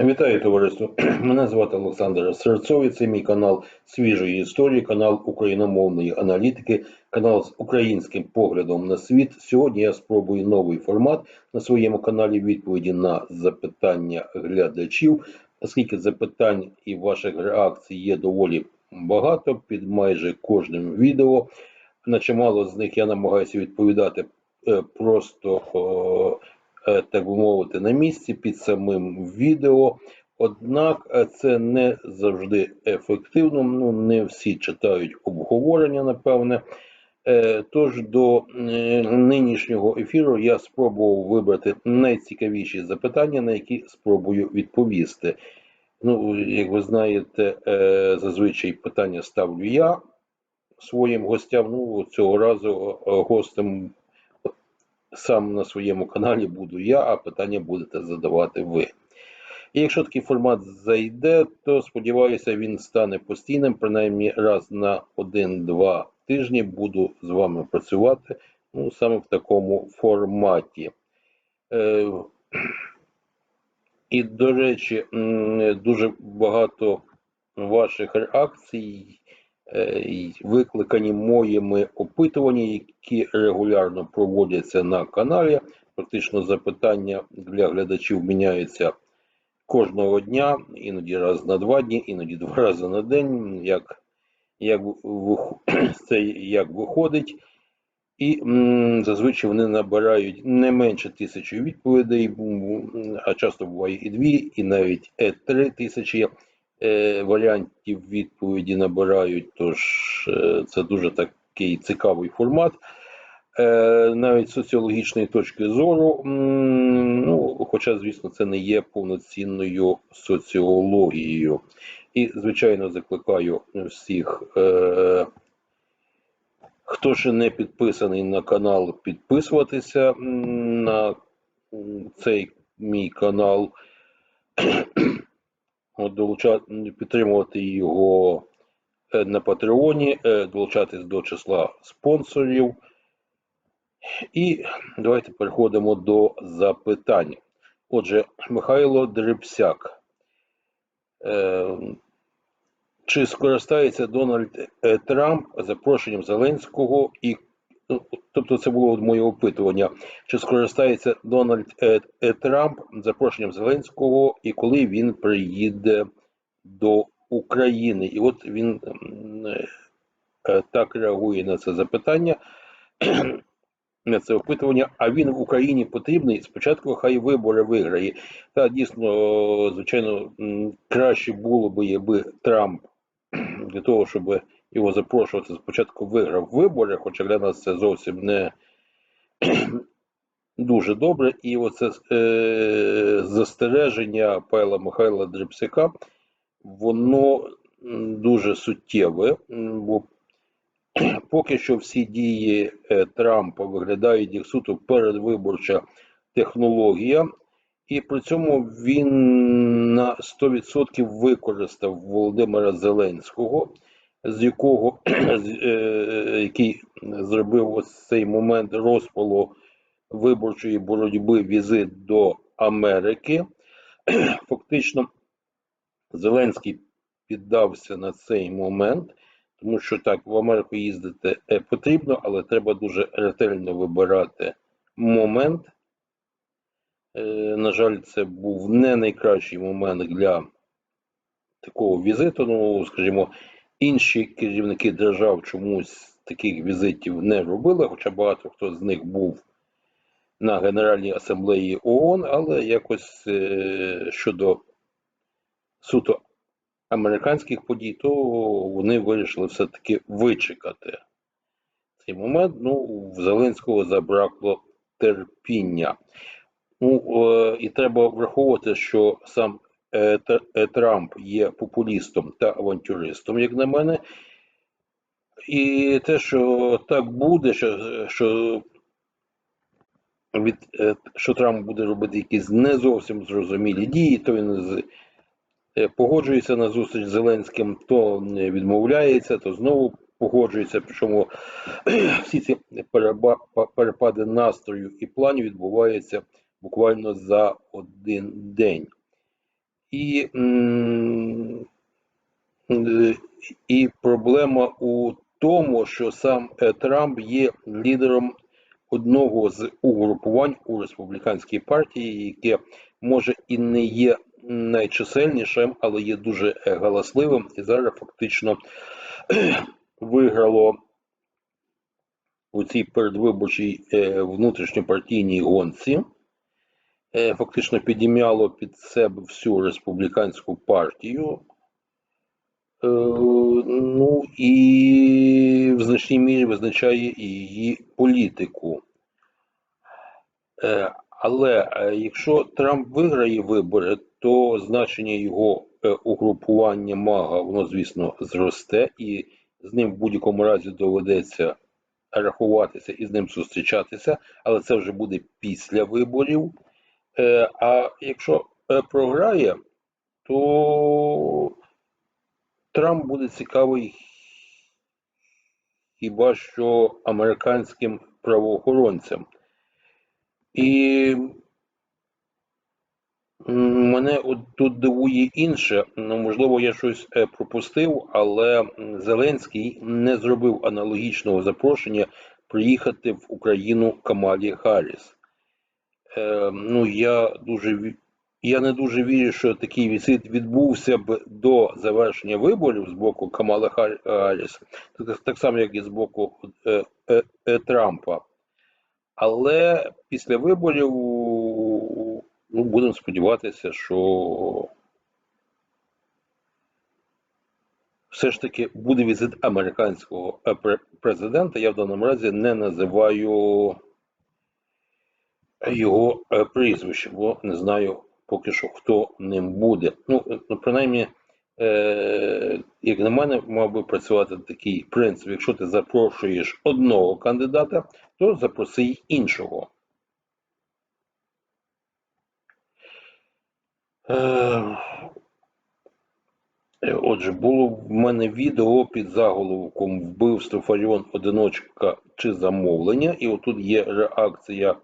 Вітаю товариство. Мене звати Олександр Серцовий. Це мій канал свіжої історії, канал україномовної аналітики, канал з українським поглядом на світ. Сьогодні я спробую новий формат на своєму каналі відповіді на запитання глядачів. Оскільки запитань і ваших реакцій є доволі багато під майже кожним відео. На чимало з них я намагаюся відповідати е, просто так би мовити, на місці під самим відео. Однак е, це не завжди ефективно. Ну не всі читають обговорення, напевне. Е, Тож до е, нинішнього ефіру я спробував вибрати найцікавіші запитання, на які спробую відповісти. Ну, як ви знаєте, е, зазвичай питання ставлю я своїм гостям. Ну, цього разу е, гостем сам на своєму каналі буду я, а питання будете задавати ви. І якщо такий формат зайде, то сподіваюся, він стане постійним. Принаймні раз на один-два тижні буду з вами працювати ну, саме в такому форматі. Е, і, до речі, дуже багато ваших реакцій викликані моїми опитуваннями, які регулярно проводяться на каналі. Практично запитання для глядачів міняються кожного дня, іноді раз на два дні, іноді два рази на день, як, як, це як виходить. І зазвичай вони набирають не менше тисячі відповідей, а часто буває і дві, і навіть е, три тисячі е, варіантів відповіді набирають. Тож е, це дуже такий цікавий формат. Е, навіть з соціологічної точки зору, ну, хоча, звісно, це не є повноцінною соціологією. І, звичайно, закликаю всіх. Е, Хто ще не підписаний на канал, підписуватися на цей мій канал, долучати, підтримувати його е, на Патреоні, е, долучатись до числа спонсорів. І давайте переходимо до запитань. Отже, Михайло Дребсяк. Е, чи скористається Дональд Трамп запрошенням Зеленського і тобто це було моє опитування. Чи скористається Дональд е, е, Трамп запрошенням Зеленського і коли він приїде до України? І от він е, так реагує на це запитання. На це опитування, а він в Україні потрібний. Спочатку хай вибори виграє. Та дійсно, звичайно, краще було би, якби Трамп для того, щоб його запрошувати, спочатку виграв вибори, хоча для нас це зовсім не дуже добре. І оце е, застереження Павла Михайла Дребсяка, воно дуже суттєве, бо поки що всі дії е, Трампа виглядають як суто передвиборча технологія, і при цьому він на 100% використав Володимира Зеленського, з якого з, е, який зробив ось цей момент розпалу виборчої боротьби візит до Америки. Фактично, Зеленський піддався на цей момент, тому що так в Америку їздити е, потрібно, але треба дуже ретельно вибирати момент. Е, На жаль, це був не найкращий момент для такого візиту. Ну, скажімо, інші керівники держав чомусь таких візитів не робили, хоча багато хто з них був на Генеральній асамблеї ООН, але якось е, щодо суто американських подій, то вони вирішили все-таки вичекати цей момент. Ну, в Зеленського забракло терпіння. Ну, е, і треба враховувати, що сам Трамп є популістом та авантюристом, як на мене. І те, що так буде, що, що, від, е, що Трамп буде робити якісь не зовсім зрозумілі дії, то він е, погоджується на зустріч з Зеленським, то не відмовляється, то знову погоджується. Причому всі ці перепади настрою і планів відбуваються буквально за один день. І, е, і проблема у тому, що сам е, Трамп є лідером одного з угрупувань у республіканській партії, яке може і не є найчисельнішим, але є дуже е, галасливим і зараз фактично виграло у цій передвиборчій внутрішньопартійній гонці. Е, Фактично підім'яло під себе всю республіканську партію. Е, Ну і в значній мірі визначає її політику. Е, Але якщо Трамп виграє вибори, то значення його угрупування МАГА, воно, звісно, зросте, і з ним в будь-якому разі доведеться рахуватися і з ним зустрічатися, але це вже буде після виборів. Е, А якщо е, програє, то Трамп буде цікавий хіба що американським правоохоронцям. І мене от тут дивує інше. Ну, можливо, я щось е, пропустив, але Зеленський не зробив аналогічного запрошення приїхати в Україну Камалі Харріс. Е, ну, я дуже я не дуже вірю, що такий візит відбувся б до завершення виборів з боку Камали Хар- Харріс, так, так само, як і з боку е, е, е, Трампа. Але після виборів ну, будемо сподіватися, що все ж таки буде візит американського е, президента. Я в даному разі не називаю його е, прізвище, бо не знаю поки що, хто ним буде. Ну, е, ну, принаймні, е, як на мене, мав би працювати такий принцип: якщо ти запрошуєш одного кандидата, то запроси й іншого. Отже, було в мене відео під заголовком Вбивство Фаріон одиночка чи замовлення, і отут є реакція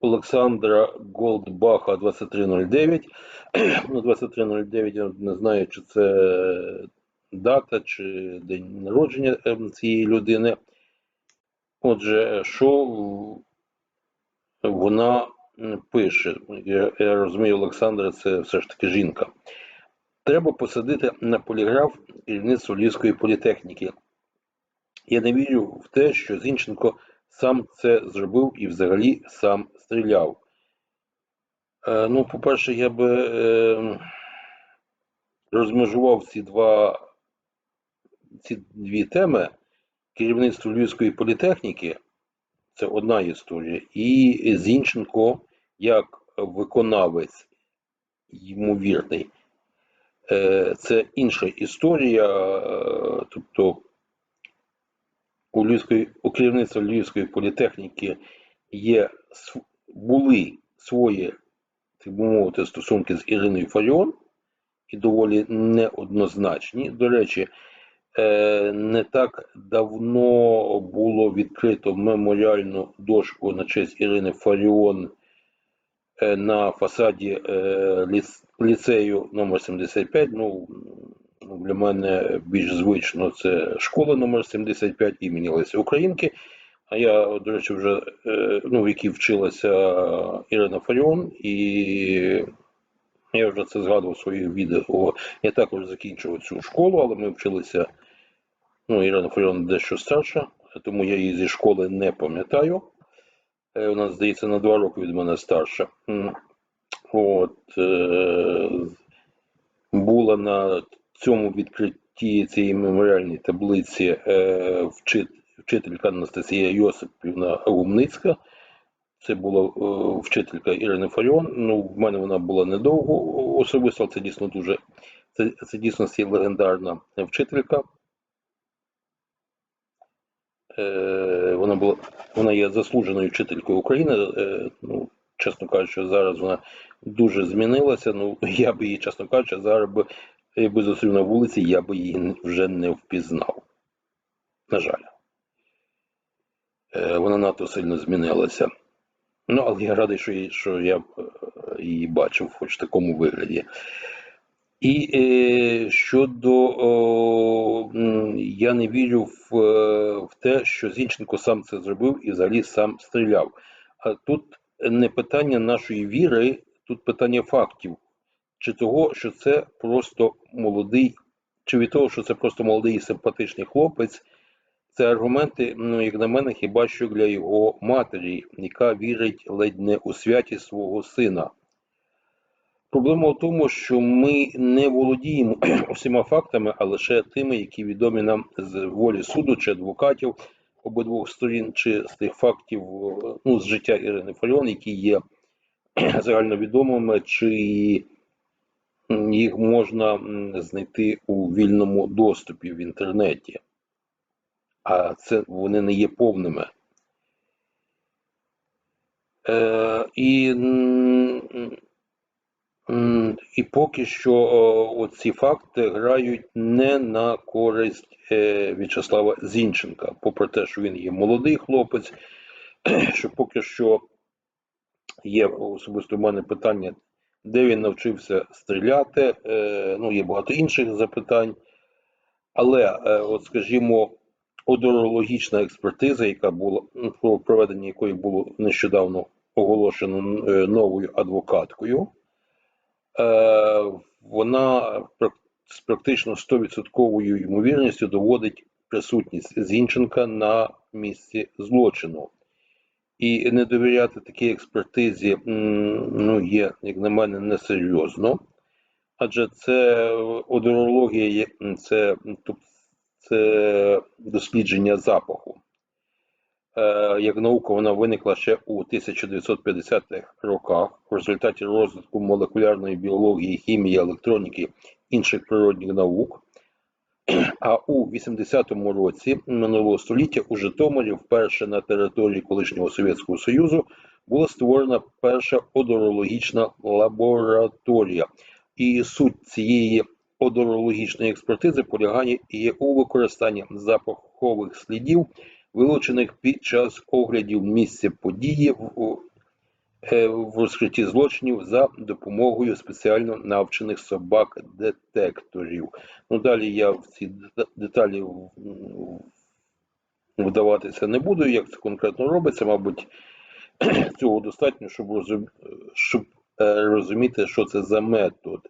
Олександра Голдбаха 2309. Ну, 2309, я не знаю, чи це дата, чи день народження ем, цієї людини. Отже, що вона пише? Я, я розумію, Олександра, це все ж таки жінка. Треба посадити на поліграф керівництво Львівської політехніки. Я не вірю в те, що Зінченко сам це зробив і взагалі сам стріляв. Е, ну, по-перше, я би е, розмежував ці два ці дві теми. Керівництво Львівської політехніки це одна історія, і Зінченко як виконавець ймовірний. Е, Це інша історія. е, Тобто у Львівської у керівництва Львівської політехніки є були свої, так би мовити, стосунки з Іриною Фаріон і доволі неоднозначні. До речі, е, не так давно було відкрито меморіальну дошку на честь Ірини Фаріон е, на фасаді е, ліцею номер 75. Ну, для мене більш звично це школа номер 75 імені Лесі Українки. А я, до речі, вже е, ну, в якій вчилася Ірина Фаріон, і я вже це згадував в своїх відео. Я також закінчив цю школу, але ми вчилися. Ну, Ірина Фаріон дещо старша, тому я її зі школи не пам'ятаю. Е, Вона, здається, на два роки від мене старша. От, е, була на цьому відкритті цієї меморіальної таблиці е, вчит, вчителька Анастасія Йосипівна Гумницька. Це була е, вчителька Ірини Фаріон. Ну, в мене вона була недовго особисто, це дійсно дуже це, це дійсно легендарна вчителька. Е, вона була вона є заслуженою вчителькою України. Е, ну, чесно кажучи, зараз вона дуже змінилася. Ну, я би її, чесно кажучи, зараз би якби зустрів на вулиці, я би її вже не впізнав. На жаль. Е, Вона надто сильно змінилася. Ну, але я радий, що, її- що я е, її бачив хоч в такому вигляді. І е, щодо о, я не вірю в, е, в те, що Зінченко сам це зробив і взагалі сам стріляв. А тут не питання нашої віри, тут питання фактів. Чи того, що це просто молодий, чи від того, що це просто молодий і симпатичний хлопець, це аргументи, ну, як на мене, хіба що для його матері, яка вірить ледь не у святість свого сина. Проблема в тому, що ми не володіємо усіма фактами, а лише тими, які відомі нам з волі суду чи адвокатів обидвох сторін, чи з тих фактів ну, з життя Ірини Фаріон, які є загальновідомими, чи їх можна знайти у вільному доступі в інтернеті. А це вони не є повними. Е, і, і поки що оці факти грають не на користь е, В'ячеслава Зінченка, попри те, що він є молодий хлопець, що поки що є особисто в мене питання, де він навчився стріляти. Е, ну, є багато інших запитань. Але, е, от скажімо, одорологічна експертиза, яка була ну, про проведення якої було нещодавно оголошено е, новою адвокаткою, вона з практично 100% ймовірністю доводить присутність Зінченка на місці злочину. І не довіряти такій експертизі ну, є, як на мене, несерйозно. Адже це одерологія, це, це дослідження запаху. Е, Як наука вона виникла ще у 1950-х роках в результаті розвитку молекулярної біології, хімії, електроніки інших природних наук. А у 80-му році минулого століття у Житомирі вперше на території колишнього Совєтського Союзу була створена перша одорологічна лабораторія. І суть цієї одорологічної експертизи полягає і у використанні запахових слідів, вилучених під час оглядів місця події в, в розкритті злочинів за допомогою спеціально навчених собак-детекторів. Ну далі я в ці деталі вдаватися не буду, як це конкретно робиться. Мабуть, цього достатньо, щоб, розум... щоб е, розуміти, що це за метод.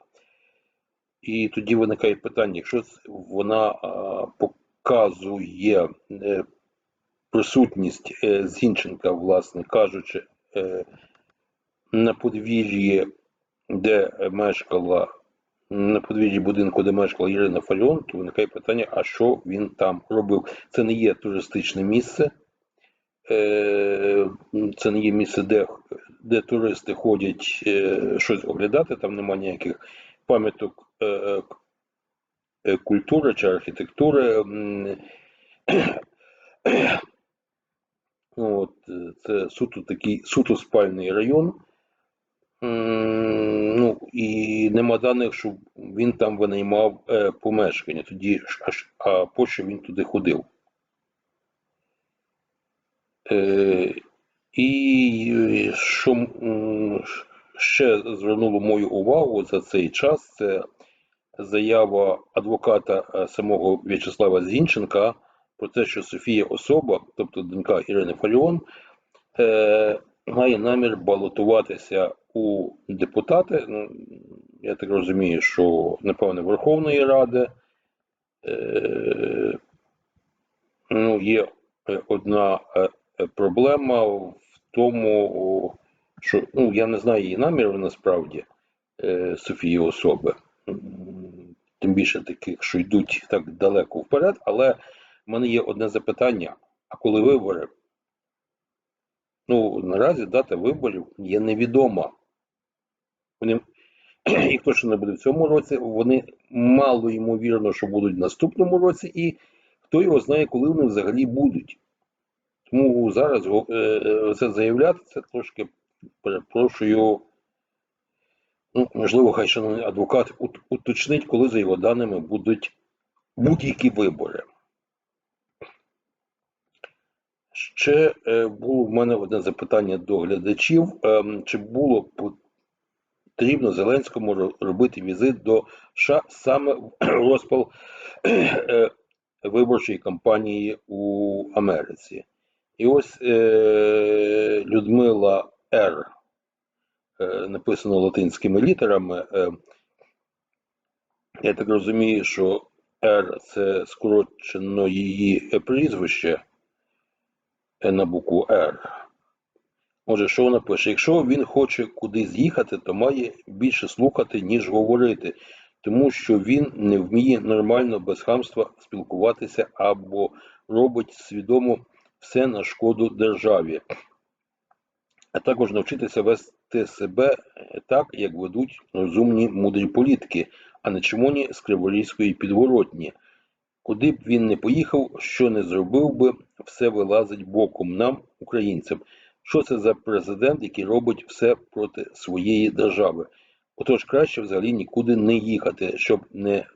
І тоді виникає питання, якщо вона показує е, присутність е, Зінченка, власне кажучи, е, на подвір'ї, де мешкала, на подвір'ї будинку, де мешкала Ірина Фаріон, то виникає питання, а що він там робив? Це не є туристичне місце, е, це не є місце, де, де туристи ходять е, щось оглядати, там немає ніяких пам'яток е, культури чи архітектури. От, це суто такий суто спальний район. Ну і нема даних, що він там винаймав е, помешкання. Тоді аж а по що він туди ходив? Е, і що ще звернуло мою увагу за цей час, це заява адвоката е, самого В'ячеслава Зінченка про те, що Софія Особа, тобто донька Ірини Фаріон, має намір балотуватися у депутати. Я так розумію, що напевне Верховної Ради. Е, ну, є е, одна е, проблема в тому, що ну, я не знаю її намірів насправді Софії особи. Тим більше таких, що йдуть так далеко вперед, але в мене є одне запитання: а коли вибори? Ну, наразі дата виборів є невідома. Вони їх точно не буде в цьому році. Вони мало ймовірно, що будуть в наступному році, і хто його знає, коли вони взагалі будуть. Тому зараз е, е, це заявляти, це трошки перепрошую. Ну, можливо, хай шановний адвокат уточнить, коли за його даними будуть будь-які вибори. Ще е, було в мене одне запитання до глядачів. Ем, чи було потрібно Зеленському робити візит до США саме в розпал е, виборчої кампанії у Америці. І ось е, Людмила Р. е, написано латинськими літерами. Е, я так розумію, що Р це скорочено її е, прізвище е, на букву Р. Отже, що вона пише? Якщо він хоче кудись їхати, то має більше слухати, ніж говорити, тому що він не вміє нормально без хамства спілкуватися або робить свідомо все на шкоду державі, а також навчитися вести себе так, як ведуть розумні мудрі політики, а не чимоні з Криворізької підворотні. Куди б він не поїхав, що не зробив би, все вилазить боком нам, українцям. Що це за президент, який робить все проти своєї держави? Отож, краще взагалі нікуди не їхати, щоб не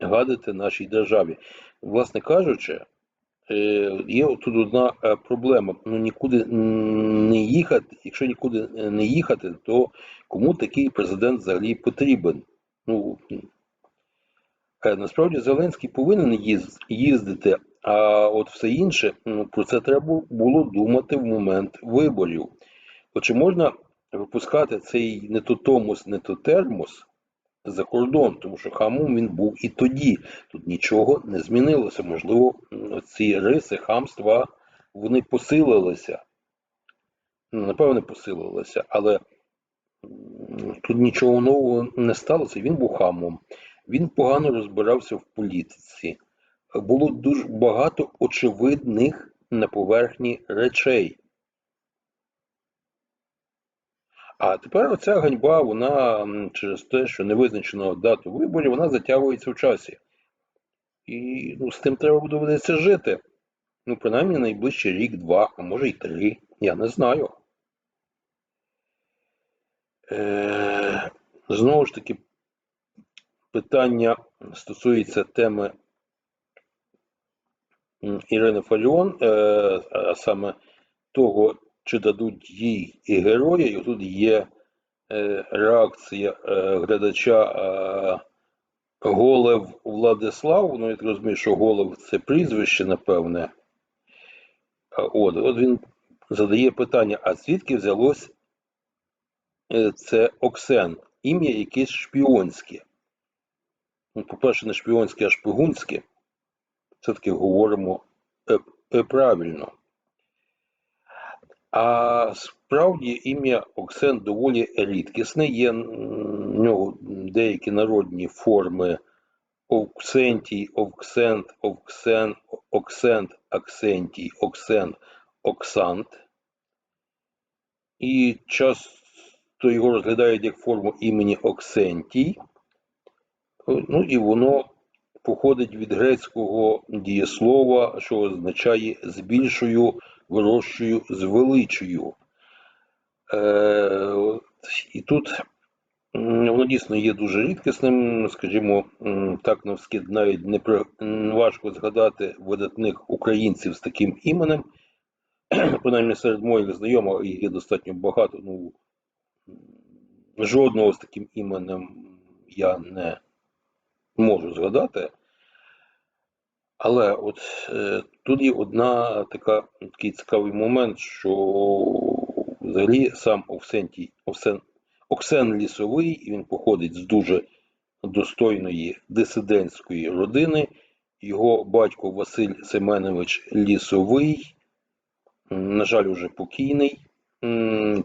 гадити нашій державі. Власне кажучи, е, є тут одна е, проблема. Ну нікуди не їхати. Якщо нікуди е, не їхати, то кому такий президент взагалі потрібен? Ну Насправді Зеленський повинен їздити, а от все інше ну, про це треба було думати в момент виборів. От чи можна випускати цей не то томос, не то термос за кордон, тому що хамом він був і тоді. Тут нічого не змінилося. Можливо, ці риси хамства вони посилилися. Ну, Напевне, посилилися, але тут нічого нового не сталося. Він був хамом. Він погано розбирався в політиці. Було дуже багато очевидних на поверхні речей. А тепер оця ганьба, вона через те, що не визначено дату виборів, вона затягується в часі. І ну, з тим треба доведеться жити. Ну, принаймні, найближчий рік-два, а може й три. Я не знаю. Е, знову ж таки, питання стосується теми Ірини Фаріон, е, а саме того, чи дадуть їй і героя, і тут є е, реакція е, глядача Голев Владислав. Ну, я розумію, що Голев це прізвище, напевне. От, от він задає питання: а звідки взялось це Оксен? Ім'я якесь шпіонське. Ну, по-перше, не шпіонське, а шпигунське. Все-таки говоримо е, е, правильно. А справді ім'я Оксен доволі рідкісне. Є в нього деякі народні форми Овксентій, Овксент, Овксен, Оксент, Аксентій, Оксен, Оксант. І часто його розглядають як форму імені Оксентій. Ну і воно походить від грецького дієслова, що означає збільшую, вирощую, звеличую. Е, і тут воно дійсно є дуже рідкісним, скажімо, так навскид навіть не про, важко згадати видатних українців з таким іменем. Принаймні серед моїх знайомих їх є достатньо багато. Ну, жодного з таким іменем я не можу згадати. Але от е, тут є одна така такий цікавий момент, що взагалі сам Овсентій, Овсен, Оксен Лісовий, він походить з дуже достойної дисидентської родини. Його батько Василь Семенович Лісовий, на жаль, уже покійний.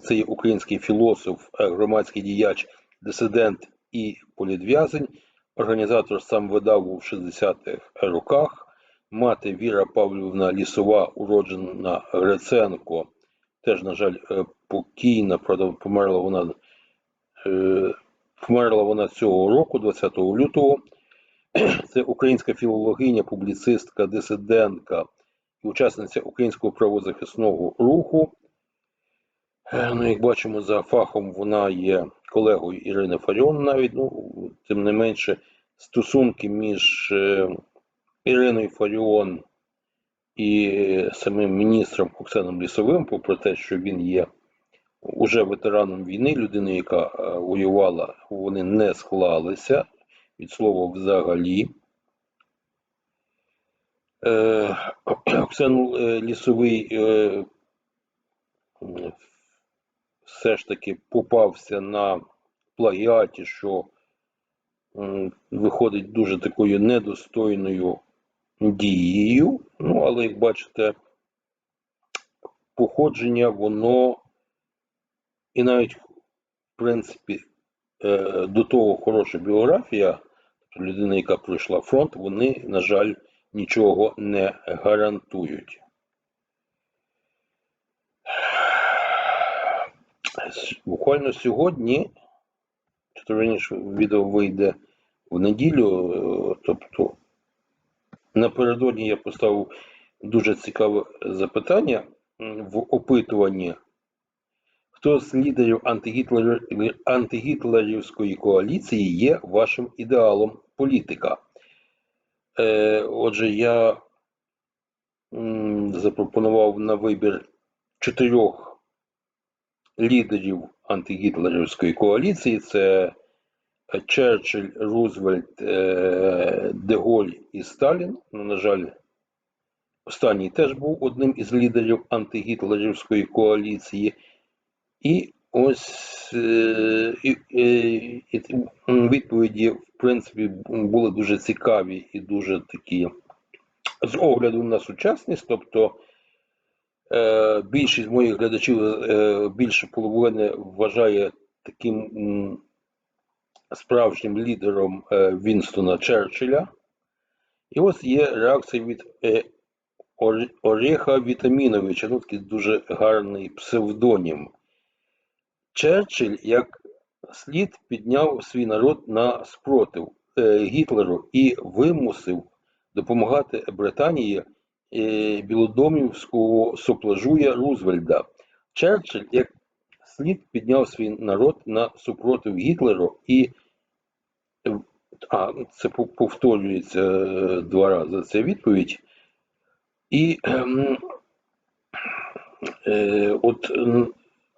Це є український філософ, е, громадський діяч, дисидент і політв'язень. Організатор сам видав у 60-х роках. Мати Віра Павлівна Лісова, уроджена Гриценко, теж, на жаль, е, покійна, правда, померла вона, е, померла вона цього року, 20 лютого. Це українська філологиня, публіцистка, дисидентка і учасниця українського правозахисного руху. Е, Ну, як бачимо, за фахом вона є колегою Ірини Фаріон навіть, ну, тим не менше, стосунки між е, Іриною Фаріон і самим міністром Оксаном Лісовим, попри те, що він є уже ветераном війни, людина, яка е, воювала, вони не склалися від слова взагалі. Оксан Лісовий все ж таки попався на плагіаті, що виходить дуже такою недостойною дією. Ну, але як бачите, походження, воно і навіть, в принципі, е, до того хороша біографія, тобто людина, яка пройшла фронт, вони, на жаль, нічого не гарантують. Буквально сьогодні, чи раніше відео вийде в неділю, е, тобто напередодні я поставив дуже цікаве запитання в опитуванні, хто з лідерів антигітлер- антигітлерівської коаліції є вашим ідеалом політика. Е, Отже, я запропонував на вибір чотирьох лідерів антигітлерівської коаліції: це Черчилль, Рузвельт, е, Деголь і Сталін. Ну, на жаль, останній теж був одним із лідерів антигітлерівської коаліції. І ось е, і, і, і відповіді, в принципі, були дуже цікаві і дуже такі з огляду на сучасність. Тобто е, більшість моїх глядачів, е, більше половини вважає таким справжнім лідером е, Вінстона Черчилля. І ось є реакція від е, Ореха Вітаміновича, ну такий дуже гарний псевдонім. Черчилль як слід підняв свій народ на спротив е, Гітлеру і вимусив допомагати Британії е, білодомівського соплажуя Рузвельда. Черчилль як слід підняв свій народ на супротив Гітлеру і е, а, це повторюється е, два рази ця відповідь. І ем, е, от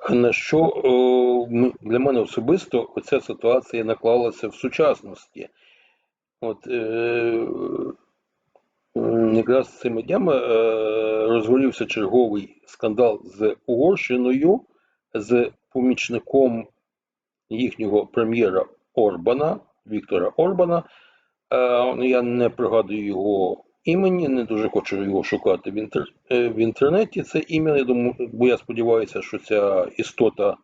на що о, для мене особисто оця ситуація наклалася в сучасності. От е, якраз цими днями е, розгорівся черговий скандал з Угорщиною, з помічником їхнього прем'єра Орбана, Віктора Орбана. Е, я не пригадую його імені, не дуже хочу його шукати в, е, інтернеті. Це ім'я, бо я сподіваюся, що ця істота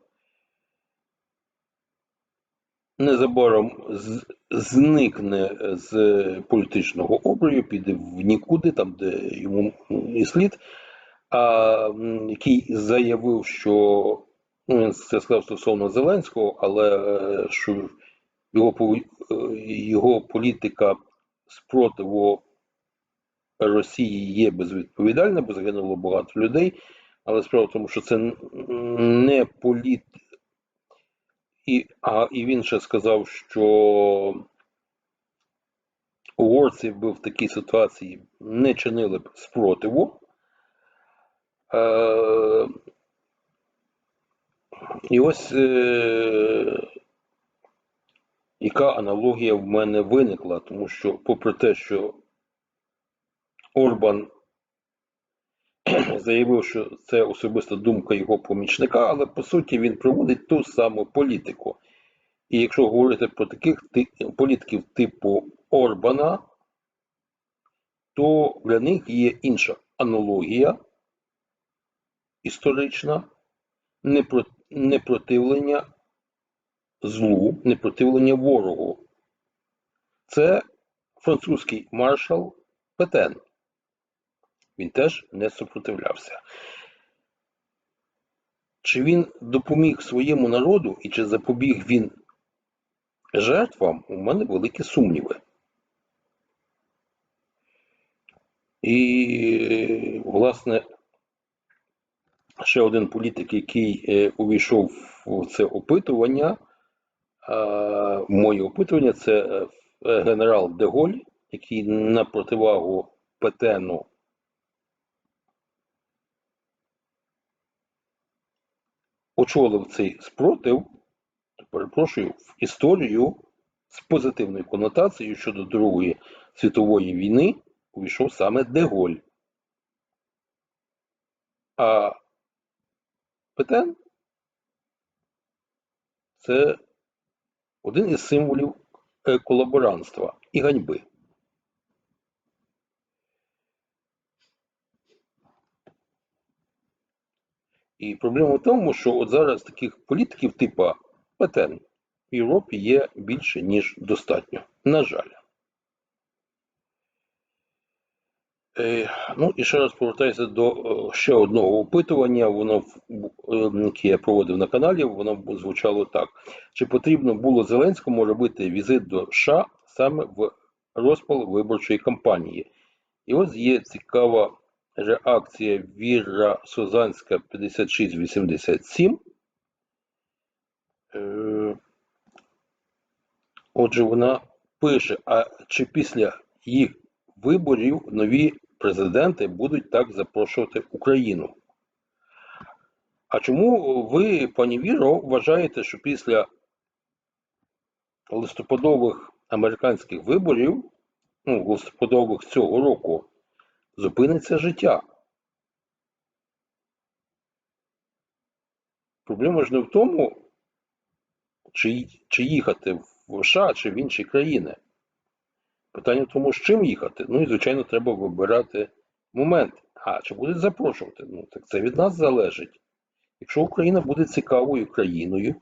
незабаром зникне з політичного обрію, піде в нікуди, там, де йому і слід, а, який заявив, що ну, він це сказав стосовно Зеленського, але е, що його, е, його політика спротиву Росії є безвідповідальна, бо загинуло багато людей. Але справа в тому, що це не політ. І, а, і він ще сказав, що угорці би в такій ситуації не чинили б спротиву. Е, і ось е, яка аналогія в мене виникла, тому що, попри те, що Орбан заявив, що це особиста думка його помічника, але по суті він проводить ту саму політику. І якщо говорити про таких політиків типу Орбана, то для них є інша аналогія історична, непро- непротивлення злу, непротивлення ворогу. Це французький маршал Петен. Він теж не супротивлявся. Чи він допоміг своєму народу і чи запобіг він жертвам, у мене великі сумніви. І, власне, ще один політик, який е, увійшов в це опитування, моє опитування, це е, генерал Деголь, який на противагу Петену очолив цей спротив, перепрошую, в історію з позитивною конотацією щодо Другої світової війни увійшов саме Деголь. А Петен це один із символів е, колаборантства і ганьби. І проблема в тому, що от зараз таких політиків типу Петен в Європі є більше, ніж достатньо. На жаль. Е, ну і ще раз повертаюся до е, ще одного опитування. Воно е, яке я проводив на каналі. Воно звучало так: чи потрібно було Зеленському робити візит до США саме в розпал виборчої кампанії? І ось є цікава реакція Віра Созанська 5687. Е, Отже, вона пише: а чи після їх виборів нові президенти будуть так запрошувати Україну? А чому ви, пані Віро, вважаєте, що після листопадових американських виборів, ну, листопадових цього року, зупиниться життя? Проблема ж не в тому, чи, чи їхати в США, чи в інші країни. Питання в тому, з чим їхати. Ну і, звичайно, треба вибирати момент. А чи будуть запрошувати? Ну, так це від нас залежить. Якщо Україна буде цікавою країною,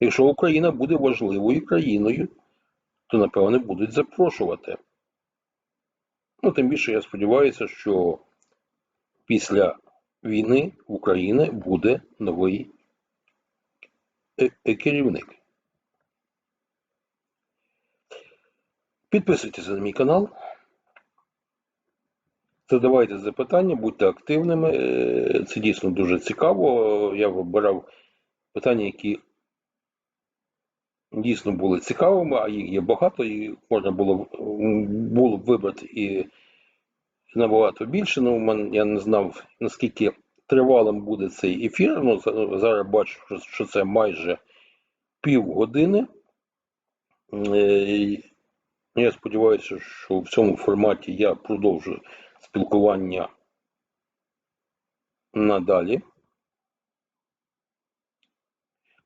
якщо Україна буде важливою країною, то, напевне, будуть запрошувати. Ну, тим більше я сподіваюся, що після війни в Україні буде новий е- е- керівник. Підписуйтеся на мій канал. Задавайте запитання, будьте активними. Е, Це дійсно дуже цікаво. Я вибирав питання, які дійсно були цікавими, а їх є багато, і можна було, було б вибрати і набагато більше. Ну, я не знав, наскільки тривалим буде цей ефір. Ну, зараз бачу, що- що це майже півгодини. Е, Я сподіваюся, що в цьому форматі я продовжу спілкування надалі.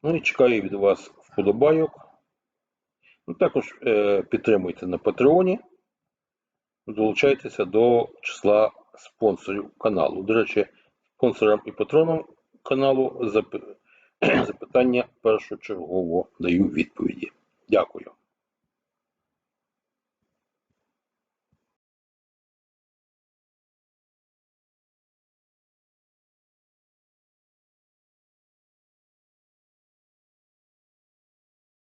Ну і чекаю від вас вподобайок. Ну, також е, підтримуйте на Патреоні. Долучайтеся до числа спонсорів каналу. До речі, спонсорам і патронам каналу зап- запитання першочергово даю відповіді. Дякую.